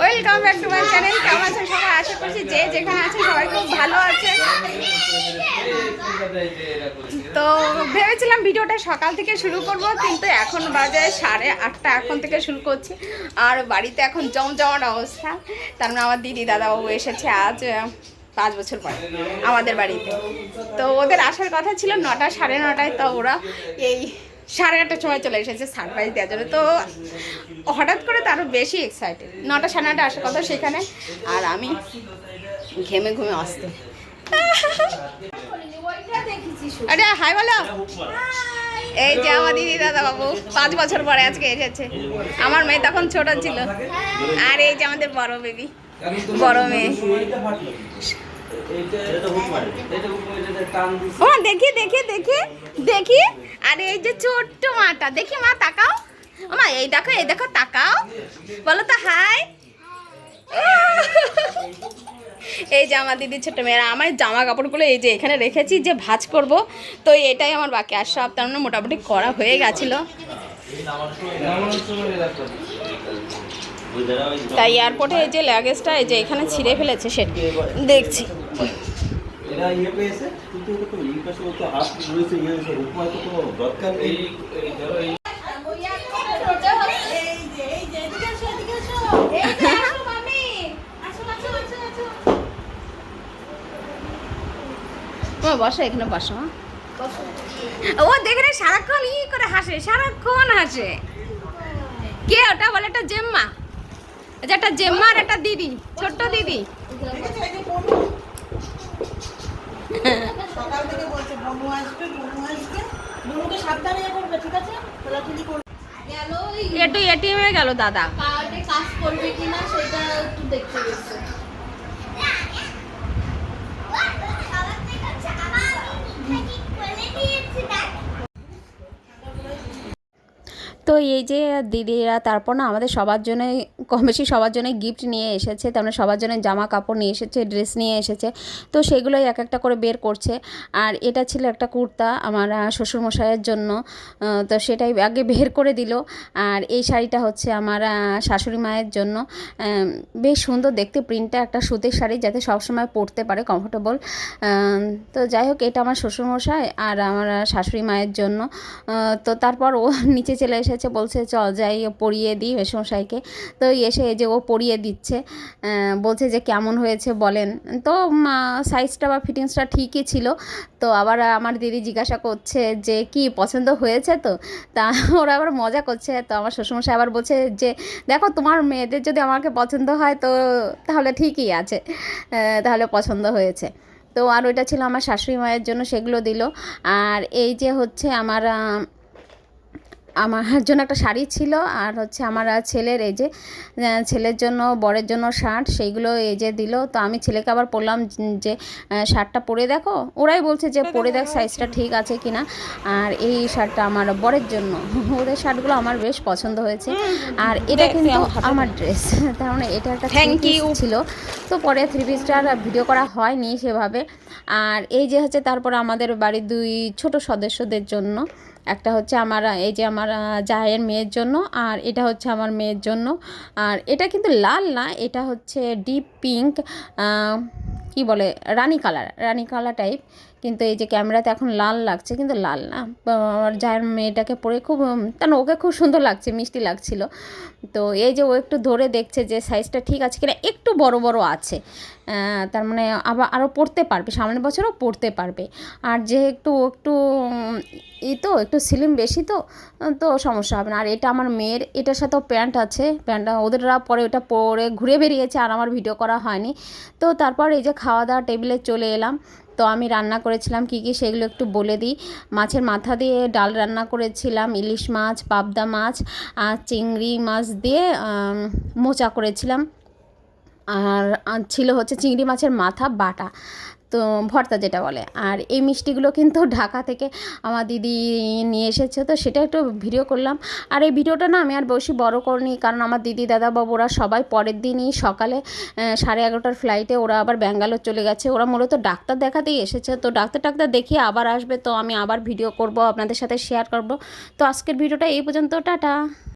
Welcome back to my channel কেমন আছেন সবাই? আশা করছি যে যেখানে আছে সবাই খুব ভালো আছে। তো ভেবেছিলাম ভিডিওটা সকাল থেকে শুরু করব, কিন্তু এখন বাজে সাড়ে আটটা এখন থেকে শুরু করছি। আর বাড়িতে এখন জমজমাট অবস্থা। তার মানে আমার দিদি, দাদাবাবু এসেছে আজ পাঁচ বছর পরে আমাদের বাড়িতে। তো ওদের আসার কথা ছিল নটা, সাড়ে নটায়, তো ওরা এই সাড়ে আটটার সময় চলে এসেছে সারপ্রাইজ দেওয়ার জন্য। তো হঠাৎ করে তো আরও বেশি এক্সাইটেড নটা সাড়ে নটা আসার কথা সেখানে। আর আমি ঘেমে ঘুমে আসতে আরে হাই বলো। এই যে আমার দিদি দাদা বাবু, পাঁচ বছর পরে আজকে এসেছে। আমার মেয়ে তখন ছোট ছিল। আর এই যে আমাদের বড় বেবি বড় মেয়ে। ও দেখি দেখি দেখি দেখি। আরে এই যে ছোট্ট মাটা দেখি মা তাকাও। মা এই দেখো এই দেখো তাকাও। বলো তো হাই। এই যে আমার দিদি ছোট মেয়েরা আমার জামা কাপড়গুলো এই যে এখানে রেখেছি যে ভাজ করব। তো এটাই আমার বাকি আর সব তার মানে মোটামুটি করা হয়ে গেছিল। তাই এয়ারপোর্টে এই যে লাগেজটা এই যে এখানে ছিঁড়ে ফেলেছে সেটা দেখছি। এরা ইয়ে পেয়েছে কিন্তু তো এই পাশে ও তো হাত রয়েছে ইয়ে তো কোনো দরকার নেই। বসো এখানে বসো ও দেখে রে সারাক্ষণ ই করে হাসে সারাক্ষণ হাসে। কে ওটা বলে? একটা জেম্মা। এটা একটা জেম্মা আর একটা দিদি ছোট্ট দিদি। সকাল থেকে বলছে বনু আসবে বনু আসবে। বনুকে সাবধানে ইয়ে করবে ঠিক আছে? খোলাখুলি করবে। একটু এটিএম এ গেল দাদা। কার্ডে কাজ করবে কিনা সেটা একটু দেখতে গেছে তো এই যে দিদিরা, তারপর না আমাদের সবার জন্য কম বেশি সবার জন্য গিফট নিয়ে এসেছে তার মানে সবার জন্য জামা কাপড় নিয়ে এসেছে ড্রেস নিয়ে এসেছে, তো সেগুলোই এক একটা করে বের করছে। আর এটা ছিল একটা কুর্তা আমার শ্বশুরমশাইয়ের জন্য তো সেটাই আগে বের করে দিল। আর এই শাড়িটা হচ্ছে আমার শাশুড়ি মায়ের জন্য। বেশ সুন্দর দেখতে প্রিন্টটা একটা সুতির শাড়ি যাতে সবসময় পরতে পারে কমফোর্টেবল তো যাই হোক, এটা আমার শ্বশুরমশাই আর আমার শাশুড়ি মায়ের জন্য। তো তারপর ও নিচে চলে এসেছে বলছে, চল যাই পড়িয়ে দিই মেসমশাইকে তো এসে যে ও পরিয়ে দিচ্ছে বলছে যে, কেমন হয়েছে বলেন। তো সাইজটা বা ফিটিংসটা ঠিকই ছিল। তো আবার আমার দিদি জিজ্ঞাসা করছে যে, কি পছন্দ হয়েছে তো? তা ওরা আবার মজা করছে। তো আমার শ্বশুরমশাই আবার বলছে যে, দেখো, তোমার মেয়েদের যদি আমাকে পছন্দ হয় তো তাহলে ঠিকই আছে তাহলে পছন্দ হয়েছে। তো আর ওইটা ছিল আমার শাশুড়ি মায়ের জন্য, সেগুলো দিল। আর এই যে হচ্ছে আমার আমার জন্য একটা শাড়ি ছিল আর হচ্ছে আমার ছেলের এই যে ছেলের জন্য বরের জন্য শার্ট সেইগুলো এই যে দিল। তো আমি ছেলেকে আবার বললাম যে শার্টটা পরে দেখো। ওরাই বলছে যে পরে দেখ সাইজটা ঠিক আছে কিনা। আর এই শার্টটা আমার বরের জন্য। ওদের শার্টগুলো আমার বেশ পছন্দ হয়েছে। আর এটা কিন্তু আমার ড্রেস তার মানে এটা একটা ছিল। তো পরে থ্রি পিসটার ভিডিও করা হয়নি সেভাবে। আর এই যে হচ্ছে তারপর আমাদের বাড়ির দুই ছোট সদস্যদের জন্য। একটা হচ্ছে আমার, এই যে আমার জায়ের মেয়ের জন্য আর এটা হচ্ছে আমার মেয়ের জন্য। আর এটা কিন্তু লাল না, এটা হচ্ছে ডিপ পিঙ্ক কি বলে, রানী কালার রানী কালার টাইপ। কিন্তু এই যে ক্যামেরাতে এখন লাল লাগছে, কিন্তু লাল না। আমার জায়ের মেয়েটাকে পরে খুব কেন ওকে খুব সুন্দর লাগছে, মিষ্টি লাগছিল। তো এই যে ও একটু ধরে দেখছে যে সাইজটা ঠিক আছে কিনা, একটু বড় বড় আছে। তার মানে আবার আরও পড়তে পারবে, সামনের বছরও পড়তে পারবে। আর যেহেতু একটু ই তো, একটু সিলিম বেশি তো তো সমস্যা হবে না। আর এটা আমার মেয়ের, এটার সাথেও প্যান্ট আছে। প্যান্টটা ওদেররা পরে ওটা পরে ঘুরে বেরিয়েছে, আর আমার ভিডিও করা হয়নি। তো তারপর এই যে খাওয়া দাওয়া টেবিলে চলে এলাম। তো আমি রান্না করেছিলাম, কী কী সেগুলো একটু বলে দিই। মাছের মাথা দিয়ে ডাল রান্না করেছিলাম, ইলিশ মাছ, পাবদা মাছ আর চিংড়ি মাছ দিয়ে মোচা করেছিলাম। আর ছিল হচ্ছে চিংড়ি মাছের মাথা বাটা। তো ভর্তা যেটা বলে। আর এই মিষ্টিগুলো কিন্তু ঢাকা থেকে আমার দিদি নিয়ে এসেছে, তো সেটা একটু ভিডিও করলাম। আর এই ভিডিওটা না আমি আর বেশি বড় করিনি, কারণ আমার দিদি, দাদা, বাবুরা সবাই পরের দিনই সকালে সাড়ে এগারোটার ফ্লাইটে ওরা আবার ব্যাঙ্গালোর চলে গেছে। ওরা মূলত ডাক্তার দেখাতেই এসেছে, তো ডাক্তার টাক্তার দেখিয়ে আবার আসবে, তো আমি আবার ভিডিও করব, আপনাদের সাথে শেয়ার করব। তো আজকের ভিডিওটা এই পর্যন্ত, টাটা।